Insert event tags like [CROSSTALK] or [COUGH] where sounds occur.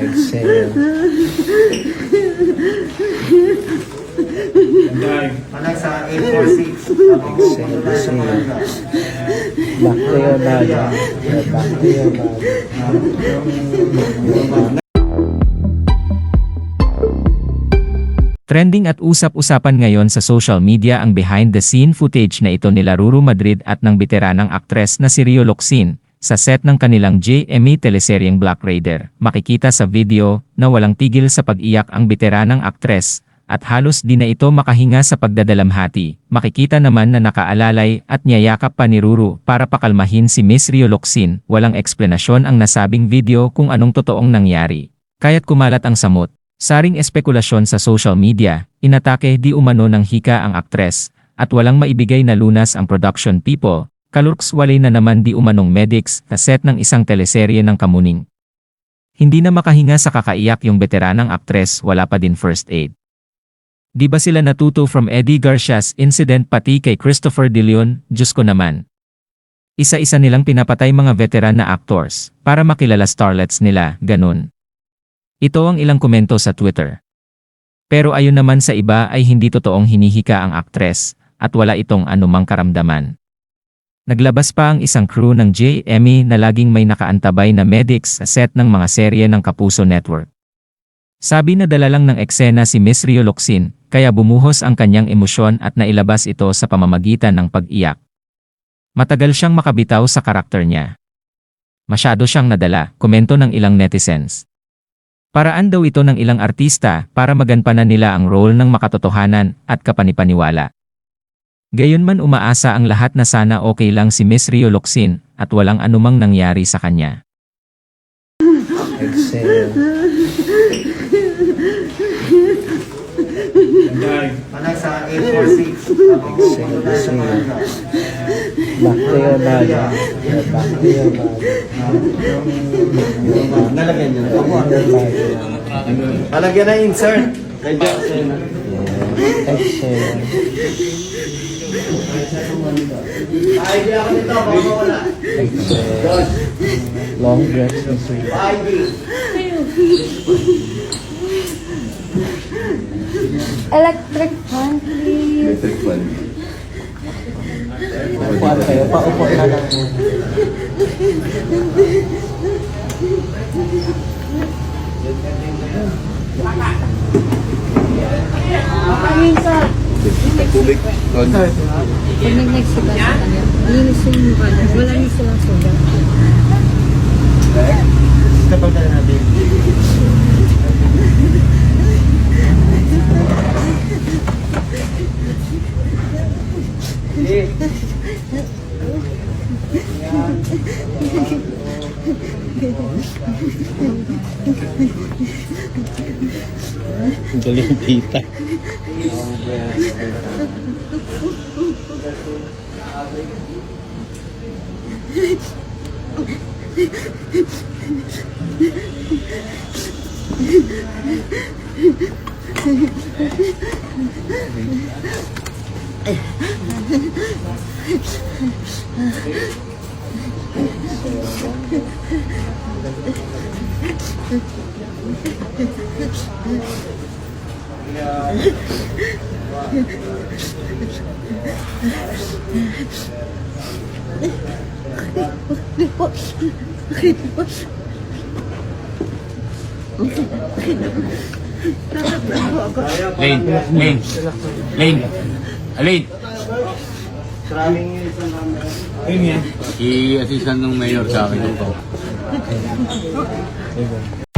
Exhale. Anak sa 846. Exhale. Exhale. Back to your body. Back to your body. Trending at usap-usapan ngayon sa social media ang behind-the-scene footage na ito nila Ruru Madrid at ng veteranang aktres na si Rio Locsin sa set ng kanilang JME teleseryeng Black Raider. Makikita sa video na walang tigil sa pag-iyak ang veteranang aktres at halos di na ito makahinga sa pagdadalamhati. Makikita naman na nakaalalay at niyayakap pa ni Ruru para pakalmahin si Miss Rio Locsin. Walang eksplanasyon ang nasabing video kung anong totoong nangyari. Kaya't kumalat ang samot. Saring espekulasyon sa social media, inatake di umano ng hika ang aktres, at walang maibigay na lunas ang production people, kalurks walay na naman di umanong medics sa set ng isang teleserye ng kamuning. Hindi na makahinga sa kakaiyak yung veteranang aktres wala pa din first aid. Di ba sila natuto from Eddie Garcia's incident pati kay Christopher De Leon, Diyos ko naman. Isa-isa nilang pinapatay mga veteran na actors para makilala starlets nila, ganun. Ito ang ilang komento sa Twitter. Pero ayon naman sa iba ay hindi totoong hinihika ang aktres at wala itong anumang karamdaman. Naglabas pa ang isang crew ng JME na laging may nakaantabay na medics sa set ng mga serye ng Kapuso Network. Sabi na dala lang ng eksena si Miss Rio Locsin, kaya bumuhos ang kanyang emosyon at nailabas ito sa pamamagitan ng pag-iyak. Matagal siyang makabitaw sa karakter niya. Masyado siyang nadala, komento ng ilang netizens. Paraan daw ito ng ilang artista para maganpanan nila ang role ng makatotohanan at kapanipaniwala. Gayunman umaasa ang lahat na sana okay lang si Miss Rio Locsin at walang anumang nangyari sa kanya. Exhale. Anak sa 846. Exhale. Exhale. Back to your body. Back to your body. Nalagyan niyo. Palagyan na insert. Kay Jackson. Yeah. Exhale. Exhale. Long breaths, Miss Rita. Ay, di. Electric fan, please. Upuan kayo. Paupo na lang. Minsan. Pag nag-next sila sa kanya, linis yung mukha niya. Wala niya silang sugat. Kapag na natin. Galing tita. Lane, Lane, Lane, Lane. Maraming isang camera. I-assistant ng mayor sa akin ito. [LAUGHS]